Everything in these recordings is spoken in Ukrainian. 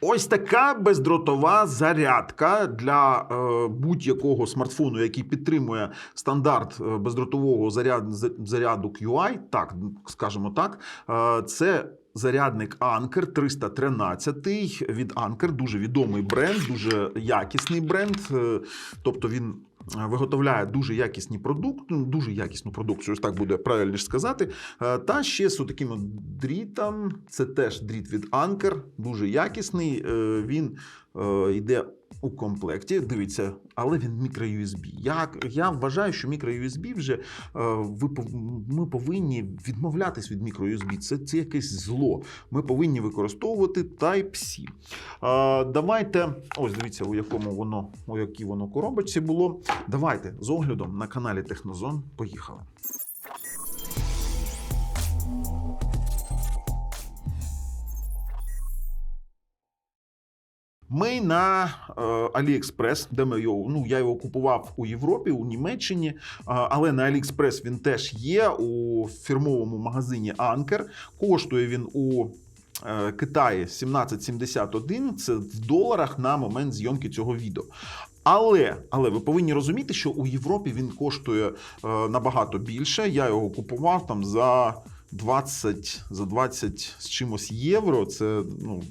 Ось така бездротова зарядка для е, будь-якого смартфону, який підтримує стандарт е, бездротового заряд, з- заряду QI, так скажімо так. Е, це зарядник Anker 313 від Anker, дуже відомий бренд, дуже якісний бренд. Тобто він. Е, Виготовляє дуже якісні продукти, дуже якісну продукцію, так буде правильніше сказати. Е, Та ще з таким дрітом. Це теж дріт від Анкер, дуже якісний. Е, Він йде у комплекті. Дивіться, але він мікро-USB. Я, я вважаю, що мікро-USB вже е, ви ми повинні відмовлятись від мікро-USB. Це, це якесь зло. Ми повинні використовувати Type-C. Давайте, ось дивіться, у якому воно, у якій воно коробочці було. Давайте з оглядом на каналі Технозон. Поїхали. Ми на е, AliExpress, де ми його, ну я його купував у Європі, у Німеччині, е, але на AliExpress він теж є у фірмовому магазині Anker. Коштує він у е, Китаї 1771, це в доларах на момент зйомки цього відео. Але, але ви повинні розуміти, що у Європі він коштує е, набагато більше. Я його купував там за 20, за 20 з чимось євро. Це, ну,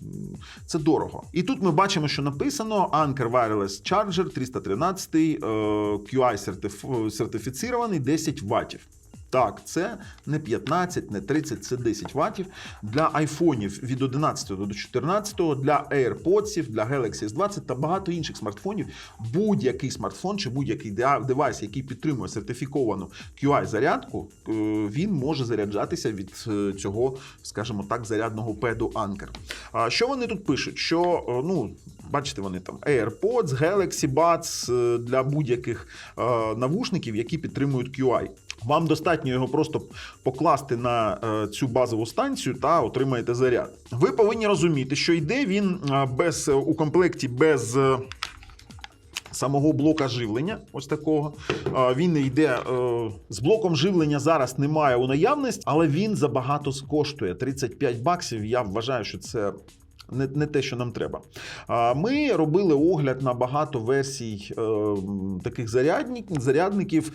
це дорого. І тут ми бачимо, що написано Anker Wireless Charger 313 е, QI сертиф- сертифіцірований 10 ваттів. Так, це не 15, не 30, це 10 ваттів. Для айфонів від 11 до 14, для AirPods, для Galaxy S20 та багато інших смартфонів. Будь-який смартфон чи будь-який девайс, який підтримує сертифіковану QI-зарядку, е, він може заряджатися від е, цього, скажімо так, зарядного педу Anker. А що вони тут пишуть? Що е, ну. Бачите, вони там AirPods, Galaxy Buds для будь-яких навушників, які підтримують QI. Вам достатньо його просто покласти на е, цю базову станцію та отримаєте заряд. Ви повинні розуміти, що йде він е, без у комплекті без. е, Самого блока живлення, ось такого. Він йде е, з блоком живлення зараз немає у наявності, але він забагато коштує 35 баксів. Я вважаю, що це не, не те, що нам треба. А, Ми робили огляд на багато версій е, таких зарядник, зарядників.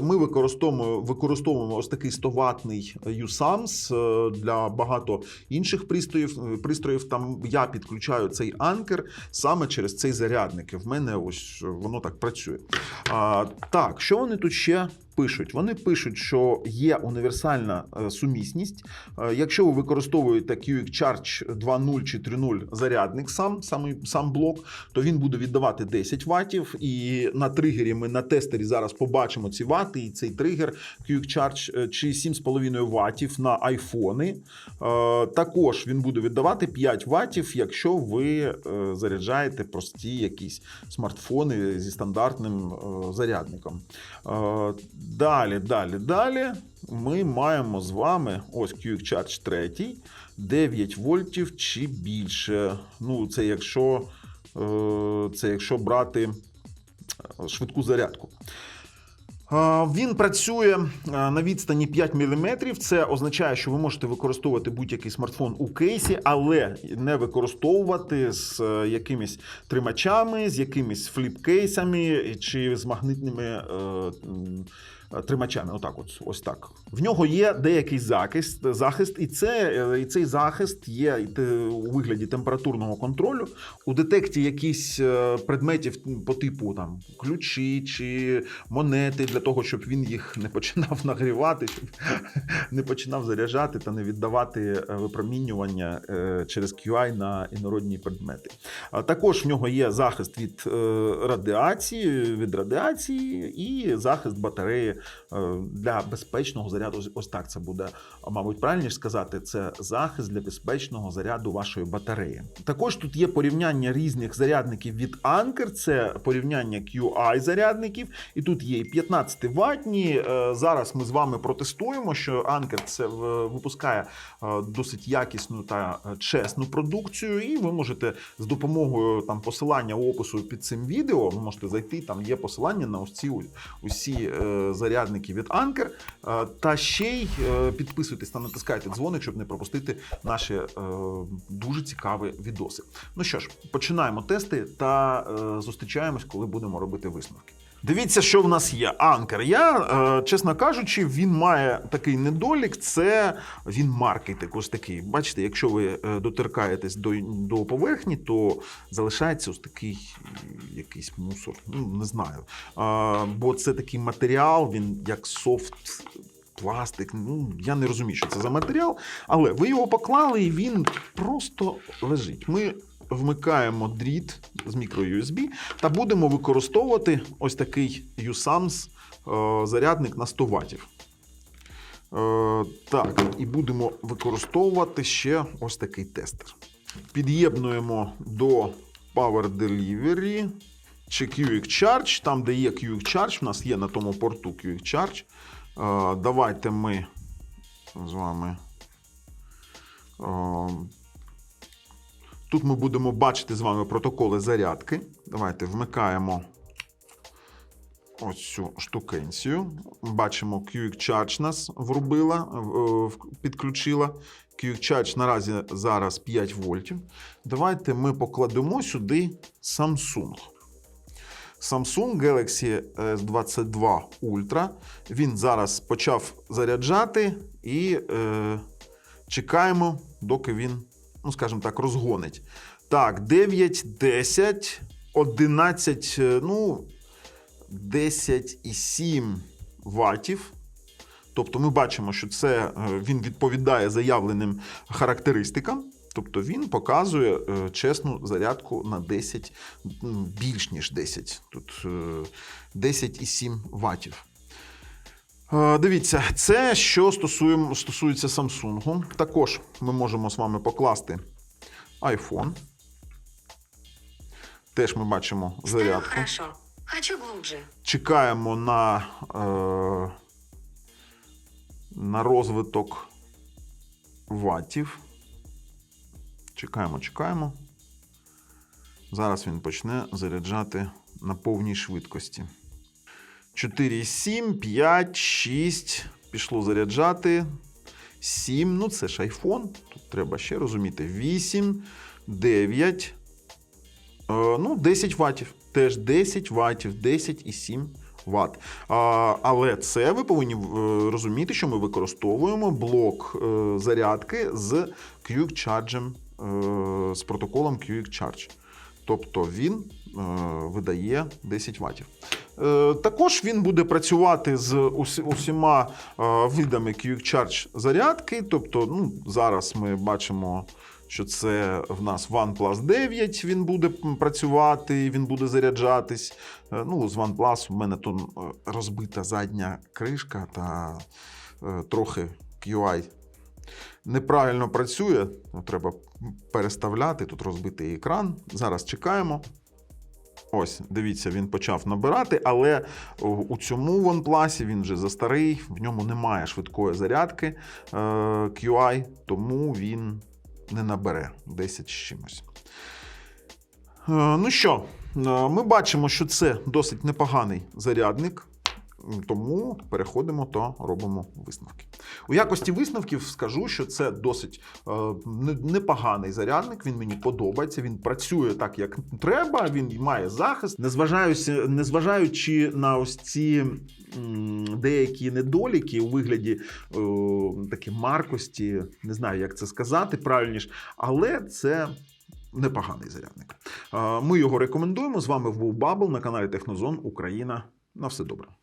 Ми використовуємо, використовуємо ось такий 100-ваттний USAMS е, для багато інших пристроїв. пристроїв. Там я підключаю цей анкер саме через цей зарядник. І в мене ось воно так працює. Так, що вони тут ще пишуть? Вони пишуть, що є універсальна е, сумісність. Е, Якщо ви використовуєте QX Charge 2.0 чи 3.0 зарядник, сам, сам, сам блок, то він буде віддавати 10 ваттів. І на тригері ми на тестері зараз побачимо ці вати, і цей тригер QX Charge е, чи 7,5 ваттів на айфони. Також він буде віддавати 5 ваттів, якщо ви заряджаєте прості якісь смартфони зі стандартним зарядником. Далі, далі, далі ми маємо з вами ось QX Charge 3, 9 вольтів чи більше. Ну, це якщо, е, це якщо брати швидку зарядку. Він працює на відстані 5 мм. Це означає, що ви можете використовувати будь-який смартфон у кейсі, але не використовувати з е, якимись тримачами, з якимись фліп-кейсами чи з магнитними е, е, тримачами. Отак, от, ось так. В нього є деякий захист, захист, і, це, і цей захист є у вигляді температурного контролю. У детекті якісь е, предметів по типу там ключі чи монети для того, щоб він їх не починав нагрівати, щоб не починав заряджати та не віддавати е, випромінювання е, через QI на інородні предмети. Також в нього є захист від радіації, від радіації і захист батареї для безпечного заряду. Ось так це буде, мабуть, правильніше сказати. Це захист для безпечного заряду вашої батареї. Також тут є порівняння різних зарядників від Anker, це порівняння QI зарядників, і тут є і 15 ватні. Е, Зараз ми з вами протестуємо, що Anker це е, випускає е, досить якісну та е, чесну продукцію, і ви можете з допомогою там посилання опису під цим відео, ви можете зайти. Там є посилання на ось ці усі е, зарядники. Зарядники від Anker. Е, Та ще й е, підписуйтесь та натискайте дзвоник, щоб не пропустити наші е, дуже цікаві відоси. Ну що ж, починаємо тести та зустрічаємось, коли будемо робити висновки. Дивіться, що в нас є. Анкер. Я, е, чесно кажучи, він має такий недолік. Це він маркетинг ось такий. Бачите, якщо ви е, доторкаєтесь до, до поверхні, то залишається ось такий якийсь мусор. Ну, не знаю. Е, бо це такий матеріал, він як софт. Пластик, ну я не розумію, що це за матеріал, але ви його поклали, і він просто лежить. Ми вмикаємо дріт з мікро-USB та будемо використовувати ось такий USAMS е, зарядник на 100 Вт. Е, так, і будемо використовувати ще ось такий тестер. Під'єднуємо до Power Delivery чи QX Charge. Там, де є QX Charge, в нас є на тому порту QX Charge. Е, давайте ми з вами. Е, Тут ми будемо бачити з вами протоколи зарядки. Давайте вмикаємо ось цю штукенцію. Бачимо, QX Charge нас врубила, в- підключила. QX Charge наразі зараз 5 вольтів. Давайте ми покладемо сюди Samsung. Samsung Galaxy S22 Ultra. Він зараз почав заряджати і е, чекаємо, доки він, ну скажімо так, розгонить. Так, 9, 10, 11, е, ну, 10,7 ватів. Тобто ми бачимо, що це е, він відповідає заявленим характеристикам. Тобто він показує е, чесну зарядку на 10, більш ніж 10. Тут е, 10,7 ватів. Е, Дивіться, це що стосуємо- стосується Samsung. Також ми можемо з вами покласти iPhone. Теж ми бачимо зарядку. Хочу глубже. Чекаємо на, е, на розвиток ватів. Чекаємо, чекаємо. Зараз він почне заряджати на повній швидкості. 4,7, 5, 6. Пішло заряджати. 7. Ну, це ж iPhone. Тут треба ще розуміти. 8, 9. Е, ну, 10 ватів. Теж 10 ватів, 10,7 Вт. А, але це ви повинні е, розуміти, що ми використовуємо блок е, зарядки з QX Charge, з протоколом QX Charge. Тобто він видає 10 ватів. Е, також він буде працювати з усіма е, видами QX Charge зарядки. Тобто, ну, зараз ми бачимо, що це в нас OnePlus 9, він буде працювати, він буде заряджатись. Е, Ну, з OnePlus у мене тут розбита задня кришка та трохи QI неправильно працює. Ну, Треба переставляти, тут розбитий екран. Зараз чекаємо. Ось, дивіться, він почав набирати, але у цьому OnePlus він вже застарий, в ньому немає швидкої зарядки е, QI, тому він не набере 10 з чимось. Е, Ну що, е, ми бачимо, що це досить непоганий зарядник, тому переходимо та робимо висновки. У якості висновків скажу, що це досить е, непоганий зарядник. Він мені подобається. Він працює так, як треба. Він має захист, незважаючи, на ось ці деякі недоліки у вигляді е, такі маркості. Не знаю, як це сказати правильніше, але це. Непоганий зарядник. Е, Ми його рекомендуємо. З вами був Бабл на каналі Технозон Україна. На все добре.